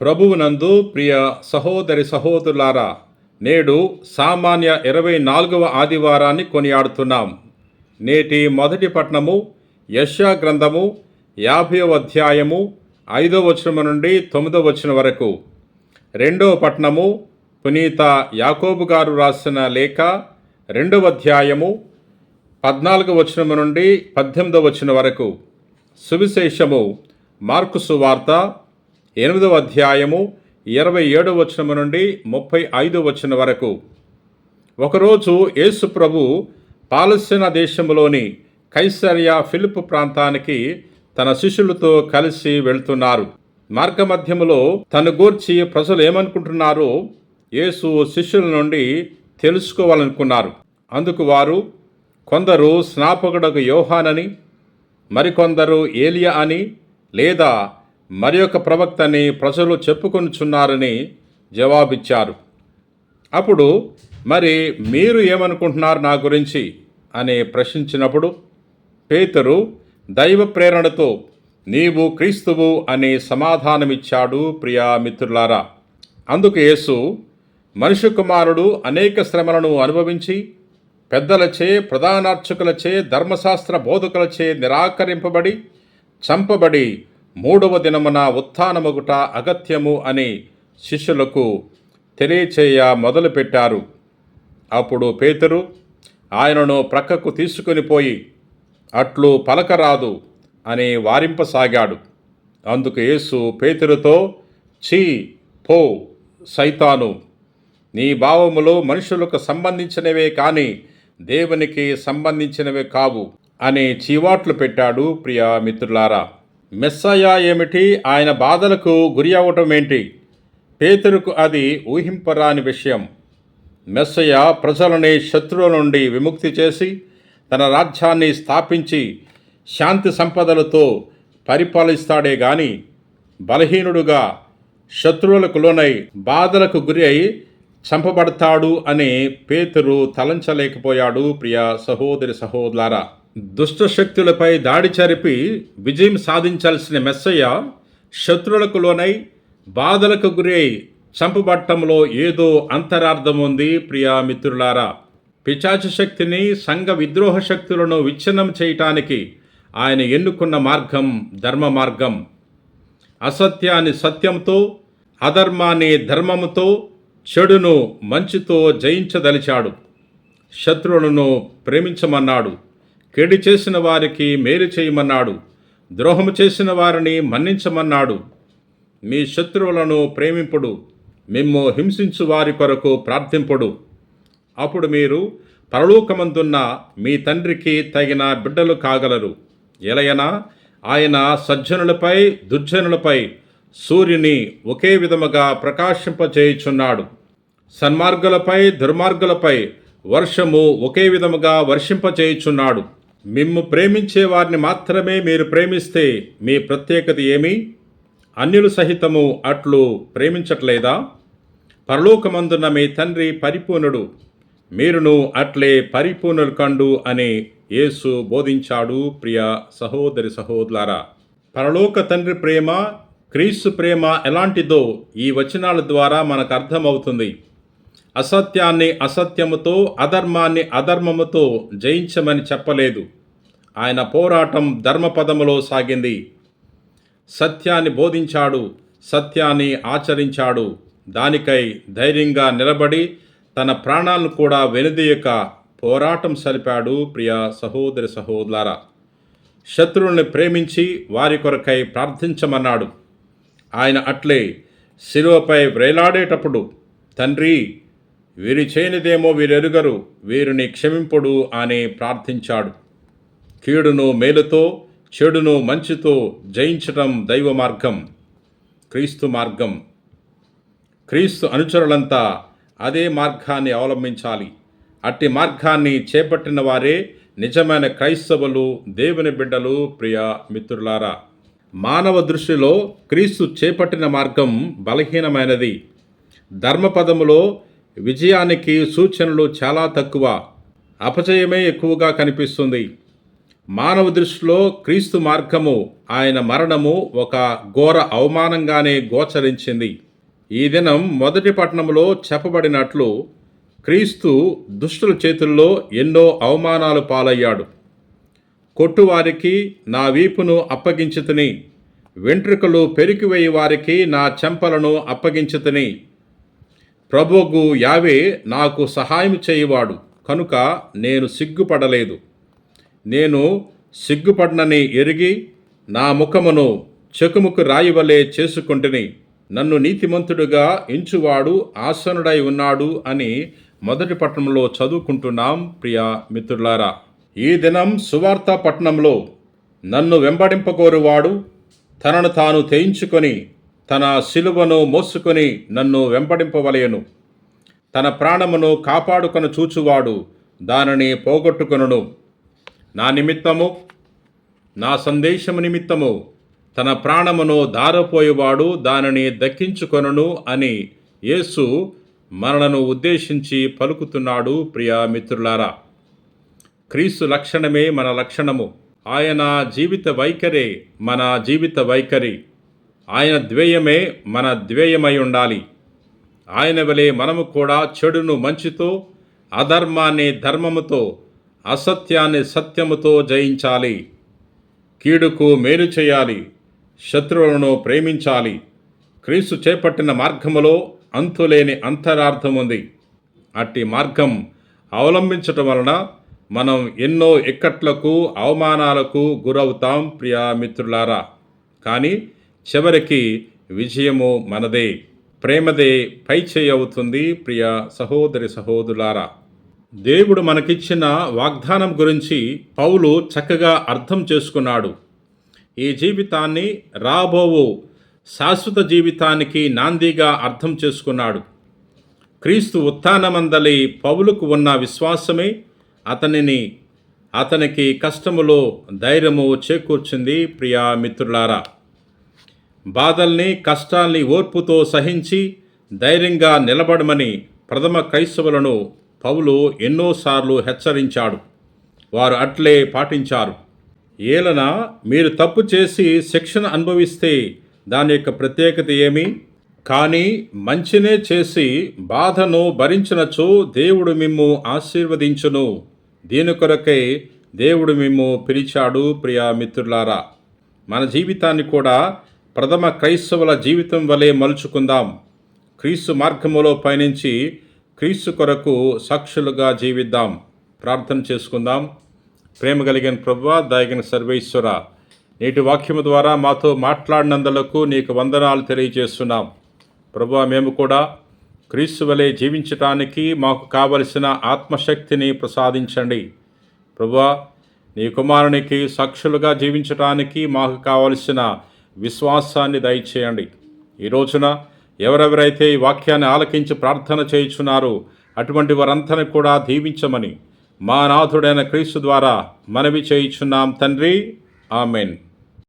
ప్రభువునందు ప్రియ సహోదరి సహోదరులారా నేడు సామాన్య ఇరవై నాలుగవ ఆదివారాన్ని కొనియాడుతున్నాం. నేటి మొదటి పట్నము యశ్యా గ్రంథము యాభైవ అధ్యాయము ఐదవ వచనం నుండి తొమ్మిదవ వచనం వరకు. రెండవ పట్నము పునీత యాకోబు గారు రాసిన లేఖ రెండవ అధ్యాయము పద్నాలుగవ వచనం నుండి పద్దెనిమిదవ వచనం వరకు. సువిశేషము మార్కు సువార్త ఎనిమిదవ అధ్యాయము ఇరవై ఏడవ వచనము నుండి ముప్పై ఐదు వచనం వరకు. ఒకరోజు యేసు ప్రభు పాలస్తీనా దేశంలోని కైసరియా ఫిలిప్ ప్రాంతానికి తన శిష్యులతో కలిసి వెళ్తున్నారు. మార్గమధ్యములో తను గూర్చి ప్రజలు ఏమనుకుంటున్నారో యేసు శిష్యుల నుండి తెలుసుకోవాలనుకున్నారు. అందుకు వారు కొందరు స్నాపకుడకు యోహానని మరికొందరు ఏలియా అని లేదా మరి ఒక ప్రవక్తని ప్రజలు చెప్పుకొనుచున్నారని జవాబిచ్చారు. అప్పుడు మరి మీరు ఏమనుకుంటున్నారు నా గురించి? అని ప్రశ్నించినప్పుడు పేతురు దైవ ప్రేరణతో నీవు క్రీస్తువు అని సమాధానమిచ్చాడు ప్రియా మిత్రులారా. అందుకు యేసు మనుషు కుమారుడు అనేక శ్రమలను అనుభవించి పెద్దలచే ప్రధానార్చకులచే ధర్మశాస్త్ర బోధకులచే నిరాకరింపబడి చంపబడి మూడవ దినమున ఉత్థానమగుట అగత్యము అని శిష్యులకు తెలియచేయ మొదలుపెట్టారు. అప్పుడు పేతురు ఆయనను ప్రక్కకు తీసుకుని పోయి అట్లు పలకరాదు అని వారింపసాగాడు. అందుకు యేసు పేతురుతో చీ పో సైతాను! నీ భావములు మనుషులకు సంబంధించినవే కానీ దేవునికి సంబంధించినవే కావు అని చీవాట్లు పెట్టాడు ప్రియా మిత్రులారా మెస్సయ ఏమిటి? ఆయన బాధలకు గురి అవటం ఏంటి? పేతురుకు అది ఊహింపరాని విషయం. మెస్సయ ప్రజలని శత్రువుల నుండి విముక్తి చేసి తన రాజ్యాన్ని స్థాపించి శాంతి సంపదలతో పరిపాలిస్తాడే గాని బలహీనుడుగా శత్రువులకు లోనై బాధలకు గురి అయి చంపబడతాడు అని పేతురు తలంచలేకపోయాడు ప్రియ సహోదరి సహోదరా దుష్ట శక్తులపై దాడి జరిపి విజయం సాధించాల్సిన మెస్సయ్య శత్రువులకు లోనై బాధలకు గురి చంపబట్టంలో ఏదో అంతరార్థం ఉంది ప్రియా మిత్రులారా. పిచాచ శక్తిని సంఘ విద్రోహ శక్తులను విచ్ఛిన్నం చేయటానికి ఆయన ఎన్నుకున్న మార్గం ధర్మ మార్గం. అసత్యాన్ని సత్యంతో అధర్మాన్ని ధర్మముతో చెడును మంచితో జయించదలిచాడు. శత్రువులను ప్రేమించమన్నాడు. కేడి చేసిన వారికి మేలు చేయమన్నాడు. ద్రోహము చేసిన వారిని మన్నించమన్నాడు. మీ శత్రువులను ప్రేమింపుడు మిమ్ము హింసించు వారి కొరకు ప్రార్థింపుడు. అప్పుడు మీరు పరలోకమందున్న మీ తండ్రికి తగిన బిడ్డలు కాగలరు. ఎలయనా ఆయన సజ్జనులపై దుర్జనులపై సూర్యుని ఒకే విధముగా ప్రకాశింపచేయుచున్నాడు. సన్మార్గులపై దుర్మార్గులపై వర్షము ఒకే విధముగా వర్షింపచేయుచున్నాడు. మిమ్ము ప్రేమించే వారిని మాత్రమే మీరు ప్రేమిస్తే మీ ప్రత్యేకత ఏమి? అన్యులు సహితము అట్లు ప్రేమించట్లేదా? పరలోకమందున్న మీ తండ్రి పరిపూర్ణుడు మీరును అట్లే పరిపూర్ణులు కండు అని యేసు బోధించాడు. ప్రియ సహోదరి సహోదరులారా పరలోక తండ్రి ప్రేమ క్రీస్తు ప్రేమ ఎలాంటిదో ఈ వచనాల ద్వారా మనకు అర్థమవుతుంది. అసత్యాన్ని అసత్యముతో అధర్మాన్ని అధర్మముతో జయించమని చెప్పలేదు. ఆయన పోరాటం ధర్మపదములో సాగింది. సత్యాన్ని బోధించాడు సత్యాన్ని ఆచరించాడు. దానికై ధైర్యంగా నిలబడి తన ప్రాణాలను కూడా వెనుదీయక పోరాటం సలిపాడు ప్రియ సహోదరి సహోదర శత్రువుల్ని ప్రేమించి వారి కొరకై ప్రార్థించమన్నాడు. ఆయన అట్లే శిలువపై వ్రేలాడేటప్పుడు తండ్రి వీరి చేయనిదేమో వీరెరుగరు వీరిని క్షమింపుడు అని ప్రార్థించాడు. కీడును మేలుతో చెడును మంచితో జయించటం దైవ మార్గం క్రీస్తు మార్గం. క్రీస్తు అనుచరులంతా అదే మార్గాన్ని అవలంబించాలి. అట్టి మార్గాన్ని చేపట్టిన వారే నిజమైన క్రైస్తవులు దేవుని బిడ్డలు ప్రియ మిత్రులారా. మానవ దృష్టిలో క్రీస్తు చేపట్టిన మార్గం బలహీనమైనది. ధర్మపదములో విజయానికి సూచనలు చాలా తక్కువ. అపజయమే ఎక్కువగా కనిపిస్తుంది. మానవ దృష్టిలో క్రీస్తు మార్గము ఆయన మరణము ఒక ఘోర అవమానంగానే గోచరించింది. ఈ దినం మొదటి పట్టణంలో చెప్పబడినట్లు క్రీస్తు దుష్టుల చేతుల్లో ఎన్నో అవమానాలు పాలయ్యాడు. కొట్టువారికి నా వీపును అప్పగించుతుని వెంట్రుకలు పెరికివేయి వారికి నా చెంపలను అప్పగించుతని ప్రభువు యావే నాకు సహాయం చేయవాడు కనుక నేను సిగ్గుపడలేదు. నేను సిగ్గుపడనని ఎరిగి నా ముఖమును చెకుముకు రాయివలే చేసుకుంటుని నన్ను నీతిమంతుడుగా ఎంచువాడు ఆసనుడై ఉన్నాడు అని మొదటి పట్టణంలో చదువుకుంటున్నాం ప్రియా మిత్రులారా. ఈ దినం సువార్త పట్టణంలో నన్ను వెంబడింపకోరువాడు తనను తాను తెయించుకొని తన శిలువను మోసుకొని నన్ను వెంపడింపవలయను తన ప్రాణమును కాపాడుకొని చూచువాడు దానిని పోగొట్టుకొనును. నా నిమిత్తము నా సందేశము నిమిత్తము తన ప్రాణమును దారపోయేవాడు దానిని దక్కించుకొనును అని యేసు మనలను ఉద్దేశించి పలుకుతున్నాడు ప్రియా మిత్రులారా. క్రీస్తు లక్షణమే మన లక్షణము. ఆయన జీవిత వైఖరే మన జీవిత వైఖరి. ఆయన ద్వేయమే మన ద్వేయమై ఉండాలి. ఆయన వలె మనము కూడా చెడును మంచితో అధర్మాన్ని ధర్మముతో అసత్యాన్ని సత్యముతో జయించాలి. కీడుకు మేలు చేయాలి. శత్రువులను ప్రేమించాలి. క్రీస్తు చేపట్టిన మార్గములో అంతులేని అంతరార్థం ఉంది అట్టి మార్గం అవలంబించటం వలన మనం ఎన్నో ఇక్కట్లకు అవమానాలకు గురవుతాం ప్రియా మిత్రులారా. కానీ చివరికి విజయము మనదే ప్రేమదే పై చేయి అవుతుంది ప్రియ సహోదరి సహోదరులారా దేవుడు మనకిచ్చిన వాగ్దానం గురించి పౌలు చక్కగా అర్థం చేసుకున్నాడు. ఈ జీవితాన్ని రాబోవు శాశ్వత జీవితానికి నాందిగా అర్థం చేసుకున్నాడు. క్రీస్తు ఉత్థానమందలి పౌలుకు ఉన్న విశ్వాసమే అతనిని అతనికి కష్టములో ధైర్యము చేకూర్చింది ప్రియా మిత్రులారా. బాధల్ని కష్టాల్ని ఓర్పుతో సహించి ధైర్యంగా నిలబడమని ప్రథమ క్రైస్తవులను పౌలు ఎన్నోసార్లు హెచ్చరించాడు. వారు అట్లే పాటించారు. ఏలన మీరు తప్పు చేసి శిక్షణ అనుభవిస్తే దాని యొక్క ప్రత్యేకత ఏమి? కానీ మంచినే చేసి బాధను భరించినచో దేవుడు మిమ్ము ఆశీర్వదించును. దీని కొరకై దేవుడు మిమ్ము పిలిచాడు ప్రియా మిత్రులారా. మన జీవితాన్ని కూడా ప్రథమ క్రైస్తవుల జీవితం వలె మలుచుకుందాం. క్రీస్తు మార్గములో పయనించి క్రీస్తు కొరకు సాక్షులుగా జీవిద్దాం. ప్రార్థన చేసుకుందాం. ప్రేమ కలిగిన ప్రభు దయగిన సర్వేశ్వర నేటి వాక్యము ద్వారా మాతో మాట్లాడినందులకు నీకు వందనాలు తెలియజేస్తున్నాం. ప్రభు మేము కూడా క్రీస్తు వలె జీవించటానికి మాకు కావలసిన ఆత్మశక్తిని ప్రసాదించండి. ప్రభు నీ కుమారునికి సాక్షులుగా జీవించటానికి మాకు కావలసిన విశ్వాసాన్ని దయచేయండి. ఈ రోజున ఎవరెవరైతే ఈ వాక్యాన్ని ఆలకించి ప్రార్థన చేయుచున్నారో అటువంటి వారంతని కూడా దీవించమని మా నాథుడైన క్రీస్తు ద్వారా మనవి చేయుచున్నాం తండ్రి. ఆమెన్.